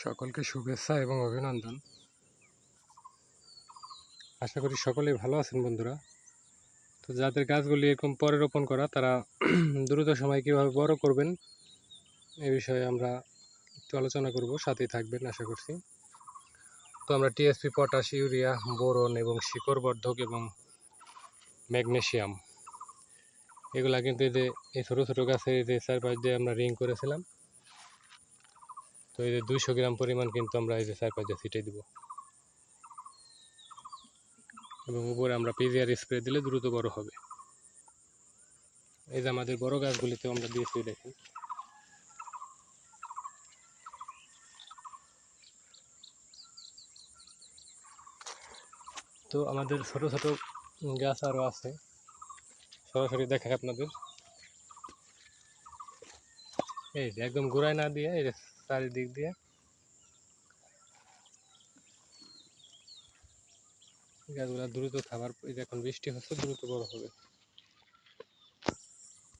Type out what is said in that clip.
সকলকে শুভেচ্ছা এবং অভিনন্দন। আশা করি সকলেই ভালো আছেন বন্ধুরা। তো যাদের গাছগুলি এরকম পরে রোপণ করা, তারা দ্রুত সময় কীভাবে বড় করবেন, এ বিষয়ে আমরা একটু আলোচনা করব, সাথেই থাকবেন আশা করছি। তো আমরা টিএসপি, পটাশ, ইউরিয়া, বোরন এবং শিকড় বর্ধক এবং ম্যাগনেশিয়াম এগুলা কিন্তু এই যে এই ছোটো ছোটো গাছের যে চারপাশ দিয়ে আমরা রিং করেছিলাম তো এই যে দুইশো গ্রাম পরিমাণ কিন্তু আমরা এই যে চার দিয়ে ছিটে দিব। এবং উপরে আমরা পিজিআর স্প্রে দিলে দ্রুত বড় হবে। এই যে আমাদের বড় গাছগুলিতেও আমরা দিয়েছি দেখেন। তো আমাদের ছোট ছোট গাছ আরও আছে। সরাসরি দেখায় আপনাদের। এই যে একদম গোড়ায় না দিয়ে এই চারিদিক দিয়ে। গাছগুলো দ্রুত খাবার এখন বৃষ্টি হচ্ছে দ্রুত বড় হবে।